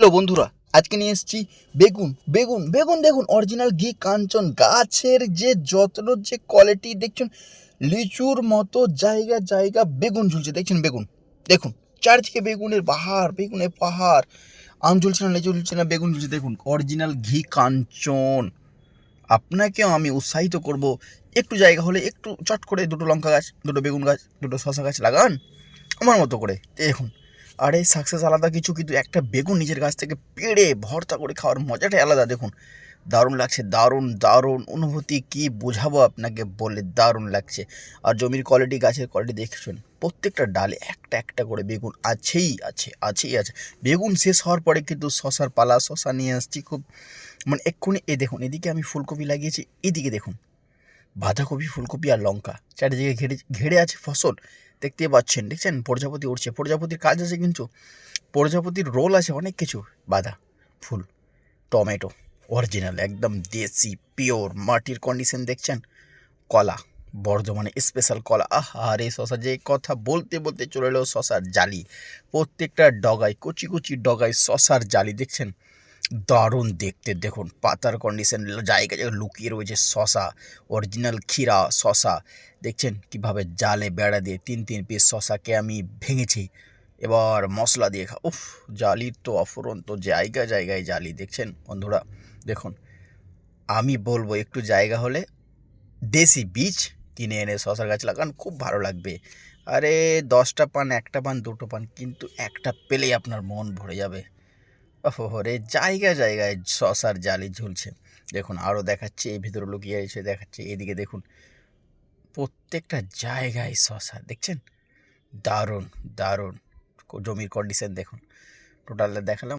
Hello বন্ধুরা, আজকে নিয়ে এসেছি বেগুন বেগুন বেগুন, দেখুন অরিজিনাল ঘি কাঞ্চন গাছের যে যত্ন, যে কোয়ালিটি দেখছেন, লিচুর মতো জায়গা জায়গা বেগুন ঝুলছে, দেখছেন বেগুন? দেখুন, চারদিকে বেগুনের বাহার বেগুনের পাহাড়, আম ঝুলছে না, লিচু ঝুলছে না, বেগুন ঝুলছে, দেখুন অরিজিনাল ঘি কাঞ্চন। আপনাকেও আমি উৎসাহিত করব, একটু জায়গা হলে একটু চট করে দুটো লঙ্কা গাছ, দুটো বেগুন গাছ, দুটো শশা গাছ লাগান, আমার মতো করে, দেখুন। আর এই সাকসেস আলাদা কিছু, কিন্তু একটা বেগুন নিজের গাছ থেকে পেড়ে ভর্তা করে খাওয়ার মজাটাই আলাদা, দেখুন। দারুণ লাগছে, দারুণ দারুণ অনুভূতি, কি বোঝাবো আপনাকে বলে দারুণ লাগছে। আর জমির কোয়ালিটি গাছের কোয়ালিটি দেখছেন, প্রত্যেকটা ডালে একটা একটা করে বেগুন আছেই আছে আছেই আছে। বেগুন শেষ হওয়ার পরে কিন্তু শশার পালা, শশা নিয়ে আসছি খুব মানে এক্ষুনি এ দেখুন, এদিকে আমি ফুলকপি লাগিয়েছি, এদিকে দেখুন, বাঁধাকপি, ফুলকপি আর লঙ্কা, চারিদিকে ঘেরে ঘেরে আছে ফসল। দেখতে পাচ্ছেন, দেখছেন? প্রজাপতি উঠছে প্রজাপতির কাজ আছে কিন্তু, প্রজাপতির রোল আছে অনেক কিছু। বাঁধা, ফুল, টমেটো অরিজিনাল একদম দেশি পিওর মাটির কন্ডিশন দেখছেন? কলা, বর্ধমানে স্পেশাল কলা। আহা রে শশা, যে কথা বলতে বলতে চলে এলো শশার জালি। প্রত্যেকটা ডগায়, কুচি কুচি ডগায় শশার জালি, দেখছেন? দারুণ দেখতে। দেখুন, পাতার কন্ডিশন জায়গা জায়গায় লুকিয়ে রয়েছে শশা অরিজিনাল ক্ষীরা শশা। দেখছেন কীভাবে জালে বেড়া দিয়ে তিন তিন পিস শশাকে আমি ভেঙেছি। এবার মশলা দিয়ে খা উফ জালির তো অফুরন্ত, জায়গা, জায়গায় জালি। দেখছেন বন্ধুরা, দেখুন, আমি বলব একটু জায়গা হলে দেশি বীজ কিনে এনে শশার গাছ লাগান, খুব ভালো লাগবে। আরে, দশটা পান, একটা পান, দুটো পান, কিন্তু একটা পেলেই আপনার মন ভরে যাবে। ওহো জায়গায় জায়গা জায়গায় শশার জালি ঝুলছে। দেখুন আরও দেখাচ্ছে, এই ভিতরে লুকিয়ে এসে দেখাচ্ছে, এদিকে দেখুন। প্রত্যেকটা জায়গায় শশা দেখছেন? দারুণ দারুণ। জমির কন্ডিশন দেখুন। টোটাল দেখালাম।